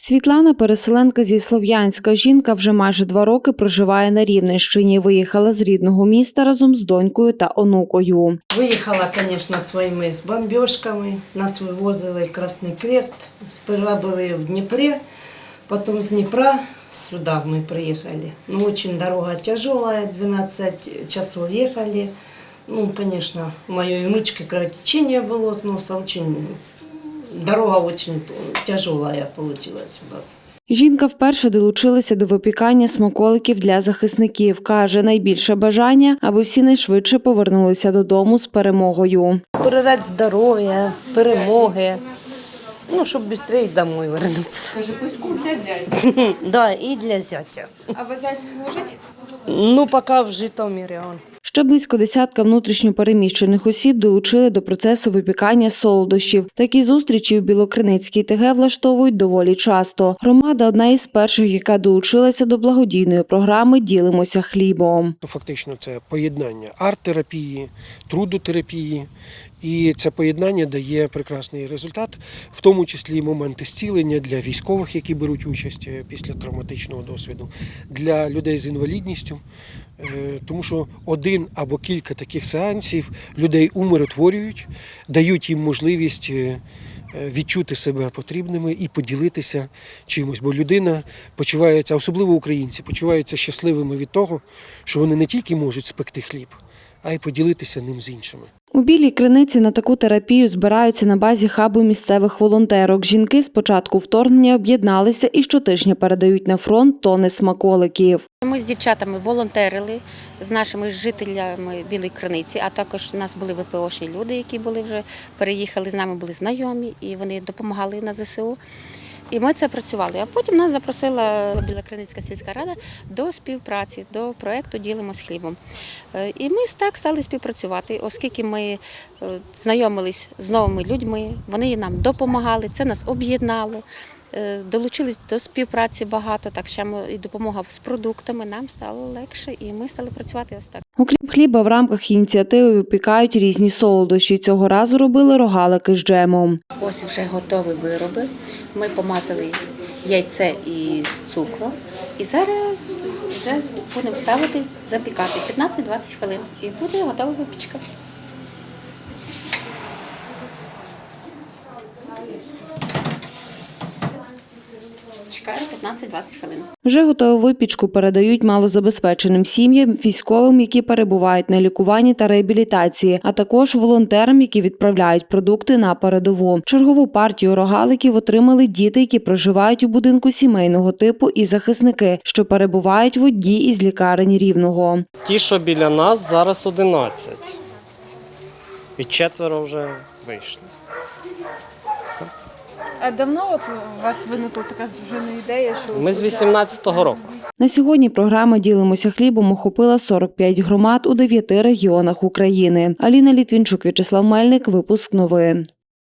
Світлана переселенка зі Слов'янська. Жінка вже майже два роки проживає на Рівненщині. Виїхала з рідного міста разом з донькою та онукою. Виїхала, звісно, своїми з бомбіжками. Нас вивозили Красний Крест. Сперва були в Дніпрі, потім з Дніпра сюди ми приїхали. Ну, дуже дорога тяжелая, 12 часов їхали. Ну, звісно, моєї внучки кровотечение було з носа. Очень, дорога очень тяжелая получилась у нас. Жінка вперше долучилася до випікання смаколиків для захисників. Каже, найбільше бажання, аби всі найшвидше повернулися додому з перемогою. Передати здоров'я, перемоги. Ну, щоб швидше домой вернутися. Каже, пусть для зятя. Да, і для зятя. А ви зять служить? Ну, поки в Житомирі он. Ще близько десятка внутрішньопереміщених осіб долучили до процесу випікання солодощів. Такі зустрічі в Білокриницькій ТГ влаштовують доволі часто. Громада одна із перших, яка долучилася до благодійної програми Ділимося хлібом. Фактично це поєднання арт-терапії, трудотерапії. І це поєднання дає прекрасний результат, в тому числі моменти зцілення для військових, які беруть участь е, після травматичного досвіду, для людей з інвалідністю. Е, Тому що один або кілька таких сеансів людей умиротворюють, дають їм можливість е, відчути себе потрібними і поділитися чимось. Бо людина почувається, особливо українці, почуваються щасливими від того, що вони не тільки можуть спекти хліб, а й поділитися ним з іншими. У білій криниці на таку терапію збираються на базі хабу місцевих волонтерок. Жінки з початку вторгнення об'єдналися і щотижня передають на фронт тони смаколиків. Ми з дівчатами волонтерили з нашими жителями Білої Криниці, а також у нас були ВПОшні люди, які були вже переїхали з нами, були знайомі, і вони допомагали на ЗСУ. І ми це працювали. А потім нас запросила Біла Криницька сільська рада до співпраці, до проєкту Ділимось хлібом. Е, І ми так стали співпрацювати, оскільки ми е, знайомились з новими людьми, вони нам допомагали, це нас об'єднало. Е, Долучились до співпраці багато, так само і допомога з продуктами. Нам стало легше, і ми стали працювати ось так. Окрім хліба, в рамках ініціативи випікають різні солодощі. Цього разу робили рогалики з джемом. Ось вже готові вироби. Ми помазали яйце із цукром. І зараз вже будемо ставити, запікати 15-20 хвилин. І буде готова випічка. Чекаю 15-20 хвилин. Вже готову випічку передають малозабезпеченим сім'ям, військовим, які перебувають на лікуванні та реабілітації, а також волонтерам, які відправляють продукти на передову. Чергову партію рогаликів отримали діти, які проживають у будинку сімейного типу, і захисники, що перебувають в одній із лікарень рівного. Ті, що біля нас, зараз 11. І четверо вже вийшли. А давно от у вас виникла така з дружиною ідея, що Ми з хочете- 18-го року. На сьогодні програма Ділимося хлібом охопила 45 громад у 9 регіонах України. Аліна Літвінчук, В'ячеслав Мельник, випуск новин.